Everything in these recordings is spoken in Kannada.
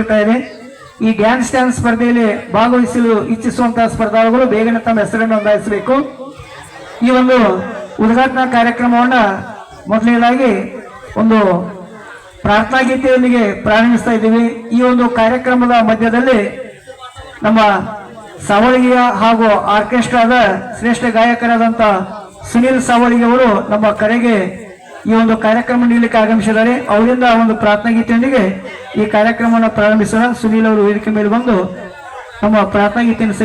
ಜರುಗುತ್ತಾ ಇದೆ. ಈ ಡ್ಯಾನ್ಸ್ ಡ್ಯಾನ್ಸ್ ಸ್ಪರ್ಧೆಯಲ್ಲಿ ಭಾಗವಹಿಸಲು ಇಚ್ಛಿಸುವಂತಹ ಸ್ಪರ್ಧಾಳುಗಳು ಬೇಗನೆ ತಮ್ಮ ಹೆಸರನ್ನು ನೋಂದಾಯಿಸಬೇಕು. ಈ ಒಂದು ಉದ್ಘಾಟನಾ ಕಾರ್ಯಕ್ರಮವನ್ನ ಮೊದಲನೇದಾಗಿ ಒಂದು ಪ್ರಾರ್ಥನಾ ಗೀತೆಯೊಂದಿಗೆ ಪ್ರಾರಂಭಿಸ್ತಾ ಇದ್ದೀವಿ. ಈ ಒಂದು ಕಾರ್ಯಕ್ರಮದ ಮಧ್ಯದಲ್ಲಿ ನಮ್ಮ ಸಾವಳಿಗೆಯ ಹಾಗೂ ಆರ್ಕೆಸ್ಟ್ರಾದ ಶ್ರೇಷ್ಠ ಗಾಯಕರಾದಂತ ಸುನಿಲ್ ಸಾವಳಿಗೆ ಅವರು ನಮ್ಮ ಕರೆಗೆ ಈ ಒಂದು ಕಾರ್ಯಕ್ರಮ ನೀಡಲಿಕ್ಕೆ ಆಗಮಿಸಿದ್ದಾರೆ. ಅವರಿಂದ ಒಂದು ಪ್ರಾರ್ಥನಾ ಗೀತೆಯೊಂದಿಗೆ ಈ ಕಾರ್ಯಕ್ರಮವನ್ನು ಪ್ರಾರಂಭಿಸೋಣ. ಸುನೀಲ್ ಅವರು ವೇದಿಕೆ ಮೇಲೆ ಬಂದು ನಮ್ಮ ಪ್ರಾರ್ಥನಾ ಗೀತೆಯನ್ನು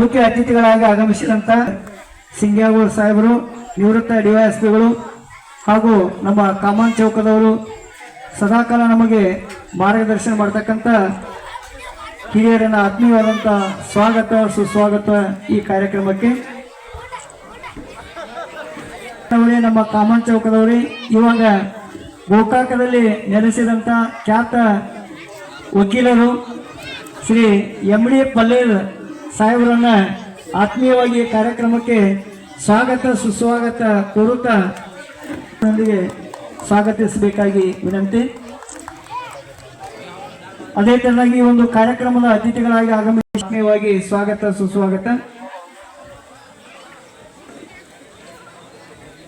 ಮುಖ್ಯ ಅತಿಥಿಗಳಾಗಿ ಆಗಮಿಸಿದಂತ ಸಿಂಗ್ಯಾಗೂರ್ ಸಾಹೇಬರು, ನಿವೃತ್ತ ಡಿವೈಎಸ್ಪಿಗಳು ಹಾಗೂ ನಮ್ಮ ಕಾಮನ್ ಚೌಕದವರು ಸದಾಕಾಲ ನಮಗೆ ಮಾರ್ಗದರ್ಶನ ಮಾಡತಕ್ಕಂಥ ಹಿರಿಯರನ್ನ ಆತ್ಮೀಯವಾದಂಥ ಸ್ವಾಗತ, ಸುಸ್ವಾಗತ ಈ ಕಾರ್ಯಕ್ರಮಕ್ಕೆ ಅವರೇ ನಮ್ಮ ಕಾಮನ್ ಚೌಕದವರೇ, ಇವಾಗ ಗೋಕಾಕದಲ್ಲಿ ನೆಲೆಸಿದಂಥ ಖ್ಯಾತ ವಕೀಲರು ಶ್ರೀ ಎಂ ಡಿ ಪಲ್ಲೇರ್ ಸಾಹೇಬರನ್ನ ಆತ್ಮೀಯವಾಗಿ ಕಾರ್ಯಕ್ರಮಕ್ಕೆ ಸ್ವಾಗತ, ಸುಸ್ವಾಗತ ಕೋರುತ್ತಾ ಸ್ವಾಗತಿಸಬೇಕಾಗಿ ವಿನಂತಿ. ಅದೇ ತರನಾಗಿ ಒಂದು ಕಾರ್ಯಕ್ರಮದ ಅತಿಥಿಗಳಾಗಿ ಆಗಮಿಸಿ, ಆತ್ಮೀಯವಾಗಿ ಸ್ವಾಗತ, ಸುಸ್ವಾಗತ.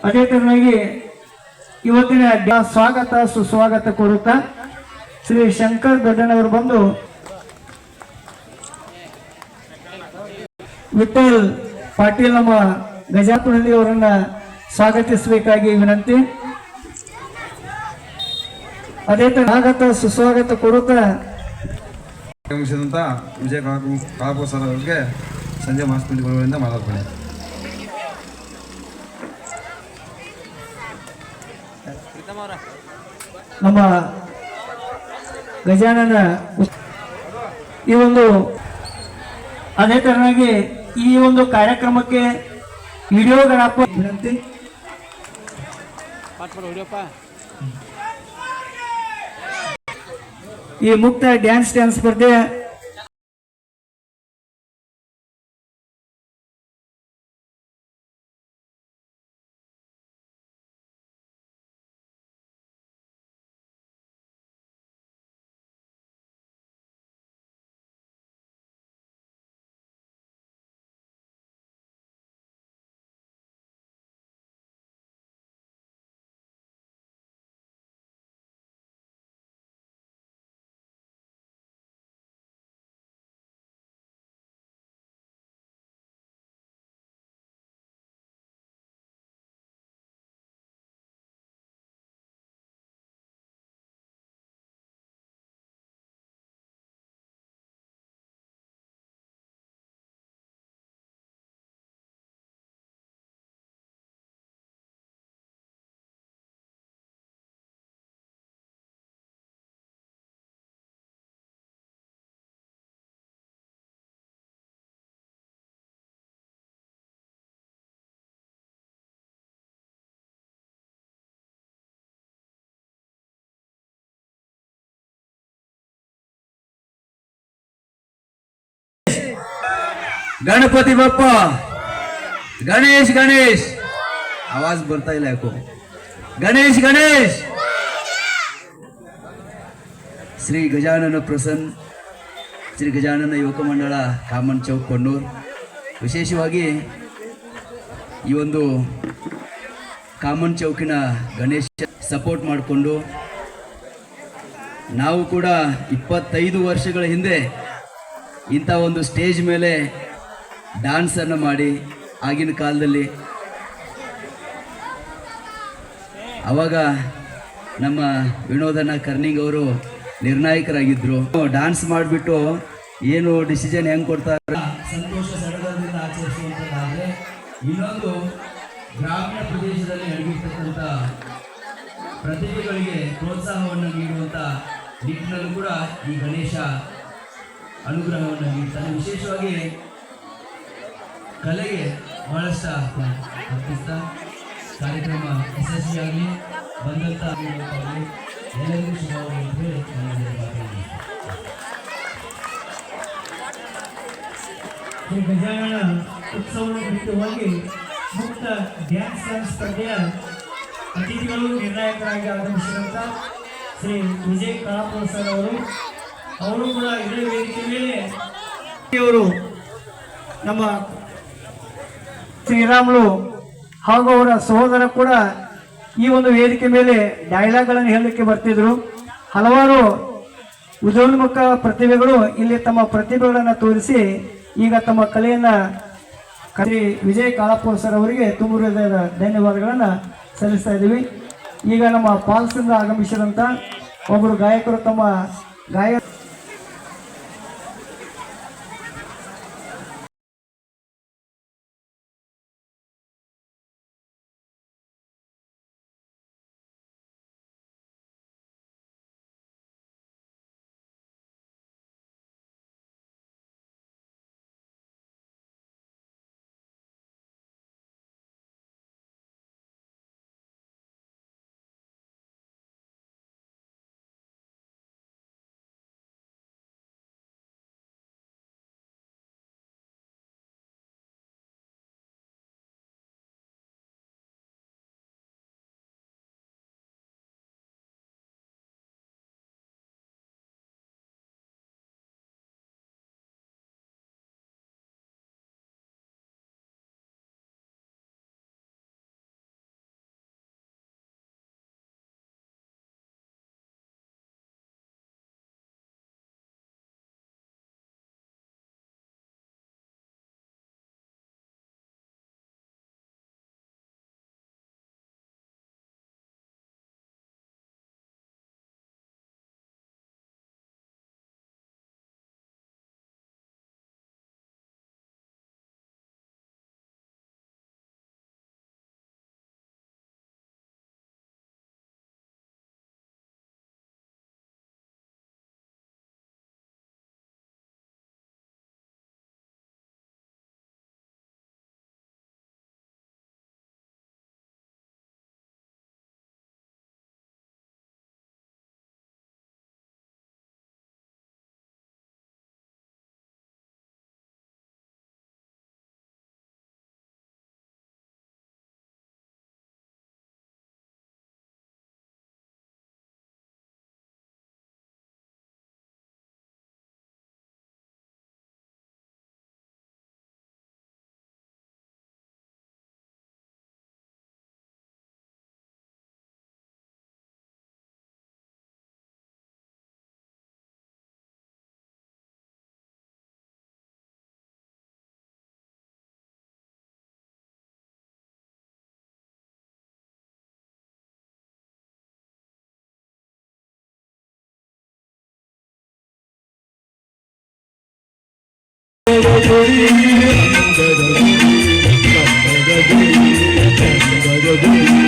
ಅದೇ ತರನಾಗಿ ಇವತ್ತಿನ ಸ್ವಾಗತ, ಸುಸ್ವಾಗತ ಕೋರುತ್ತಾ ಶ್ರೀ ಶಂಕರ್ ದೊಡ್ಡನವರು ಬಂದು ವಿಠಲ್ ಪಾಟೀಲ್ ನಮ್ಮ ಗಜಾಪುರದಲ್ಲಿ ಅವರನ್ನ ಸ್ವಾಗತಿಸಬೇಕಾಗಿ ವಿನಂತಿ. ಅದೇ ತರ ಸ್ವಾಗತ, ಸುಸ್ವಾಗತ ಕೋರುತ್ತಾ ಆಗಮಿಸಿದಂಥ ವಿಜಯ ಕಾಪು ಸರ್ ಅವರಿಗೆ ಸಂಜೆ ಮಾಸ್ಪಂಡಿ ಬರುವರಿಂದ ನಮ್ಮ ಗಜಾನನ ಈ ಒಂದು ಅದೇ ತರನಾಗಿ ಈ ಒಂದು ಕಾರ್ಯಕ್ರಮಕ್ಕೆ ವಿಡಿಯೋಗ್ರಾಫರ್ ವಿನಂತಿ. ಈ ಮುಕ್ತ ಡ್ಯಾನ್ಸ್ ಡ್ಯಾನ್ಸ್ ಸ್ಪರ್ಧೆ ಗಣಪತಿ ಬಪ್ಪ. ಗಣೇಶ್ ಗಣೇಶ್. ಆವಾಜ್ ಬರ್ತಾ ಇಲ್ಲ ಯಾಕೋ? ಗಣೇಶ್ ಗಣೇಶ್. ಶ್ರೀ ಗಜಾನನ ಪ್ರಸನ್ನ ಶ್ರೀ ಗಜಾನನ ಯುವಕ ಮಂಡಳ, ಕಾಮನ್ ಚೌಕ್, ಕೊಣ್ಣೂರ್. ವಿಶೇಷವಾಗಿ ಈ ಒಂದು ಕಾಮನ್ ಚೌಕಿನ ಗಣೇಶ ಸಪೋರ್ಟ್ ಮಾಡಿಕೊಂಡು ನಾವು ಕೂಡ ಇಪ್ಪತ್ತೈದು ವರ್ಷಗಳ ಹಿಂದೆ ಇಂಥ ಒಂದು ಸ್ಟೇಜ್ ಮೇಲೆ ಡ್ಯಾನ್ಸನ್ನು ಮಾಡಿ ಆಗಿನ ಕಾಲದಲ್ಲಿ. ಅವಾಗ ನಮ್ಮ ವಿನೋದನ ಕರ್ನಿಂಗ್ ಅವರು ನಿರ್ಣಾಯಕರಾಗಿದ್ದರು ಡ್ಯಾನ್ಸ್ ಮಾಡಿಬಿಟ್ಟು ಏನು ಡಿಸಿಷನ್ ಹೆಂಗೆ ಕೊಡ್ತಾರೆ? ಸಂತೋಷ ಸಡಗರದಿಂದ ಆಚರಿಸುವಂಥದ್ದಾದರೆ ಇನ್ನೊಂದು ಗ್ರಾಮೀಣ ಪ್ರದೇಶದಲ್ಲಿ ನಡೆದಿರ್ತಕ್ಕಂಥ ಪ್ರತಿಭೆಗಳಿಗೆ ಪ್ರೋತ್ಸಾಹವನ್ನು ನೀಡುವಂಥ ನಿಟ್ಟಿನಲ್ಲೂ ಕೂಡ ಈ ಗಣೇಶ ಅನುಗ್ರಹವನ್ನು ನೀಡ್ತಾನೆ. ವಿಶೇಷವಾಗಿ ಕಲೆಗೆ ಬಹಳಷ್ಟು ಅರ್ಪಿಸ್ತಾ ಕಾರ್ಯಕ್ರಮ ಯಶಸ್ವಿಯಾಗಲಿ ಬಂದಂಥ ಎಲ್ಲರಿಗೂ. ಶ್ರೀ ಗಜಾನನ ಉತ್ಸವದ ಕುರಿತವಾಗಿ ಮುಕ್ತ ಡ್ಯಾನ್ಸ್ ಡ್ಯಾನ್ಸ್ ಸ್ಪರ್ಧೆಯ ಅತಿಥಿಗಳು ನಿರ್ಣಾಯಕರಾಗಿ ಆಗಮಿಸಿದಂಥ ಶ್ರೀ ವಿಜಯ್ ಕಾಳಾಪುರ ಸರ್ ಅವರು. ಅವರು ಕೂಡ ಇದೇ ವೇದಿಕೆ ಮೇಲೆ ಇವರು ನಮ್ಮ ಶ್ರೀರಾಮುಲು ಹಾಗೂ ಅವರ ಸಹೋದರ ಕೂಡ ಈ ಒಂದು ವೇದಿಕೆ ಮೇಲೆ ಡೈಲಾಗ್ಗಳನ್ನು ಹೇಳಲಿಕ್ಕೆ ಬರ್ತಿದ್ರು. ಹಲವಾರು ಉದೋನ್ಮುಖ ಪ್ರತಿಭೆಗಳು ಇಲ್ಲಿ ತಮ್ಮ ಪ್ರತಿಭೆಗಳನ್ನು ತೋರಿಸಿ ಈಗ ತಮ್ಮ ಕಲೆಯನ್ನ ಕಲಿ ವಿಜಯ್ ಕಾಳಪ್ಪ ಸರ್ ಅವರಿಗೆ ತುಂಬ ಧನ್ಯವಾದಗಳನ್ನು ಸಲ್ಲಿಸ್ತಾ ಇದ್ದೀವಿ. ಈಗ ನಮ್ಮ ಪಾಲ್ಸಿಂದ ಆಗಮಿಸಿದಂಥ ಒಬ್ಬರು ಗಾಯಕರು ತಮ್ಮ ಗಾಯ Hallelujah.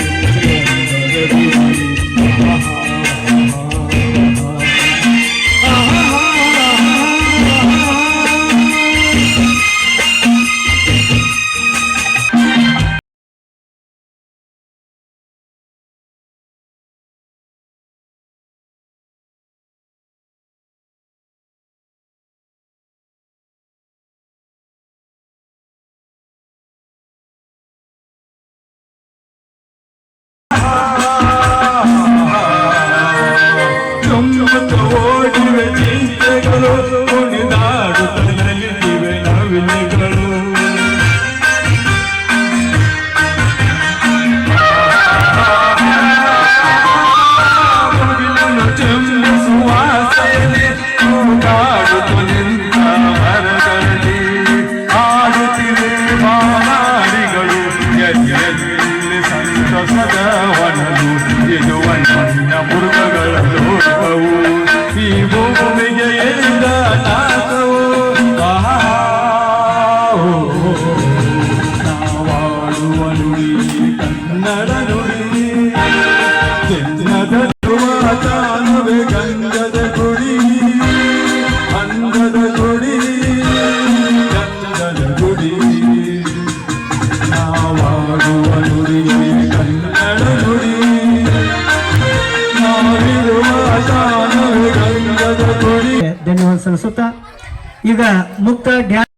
ಈಗ ಮುಕ್ತ ಡ್ಯಾನ್ಸ್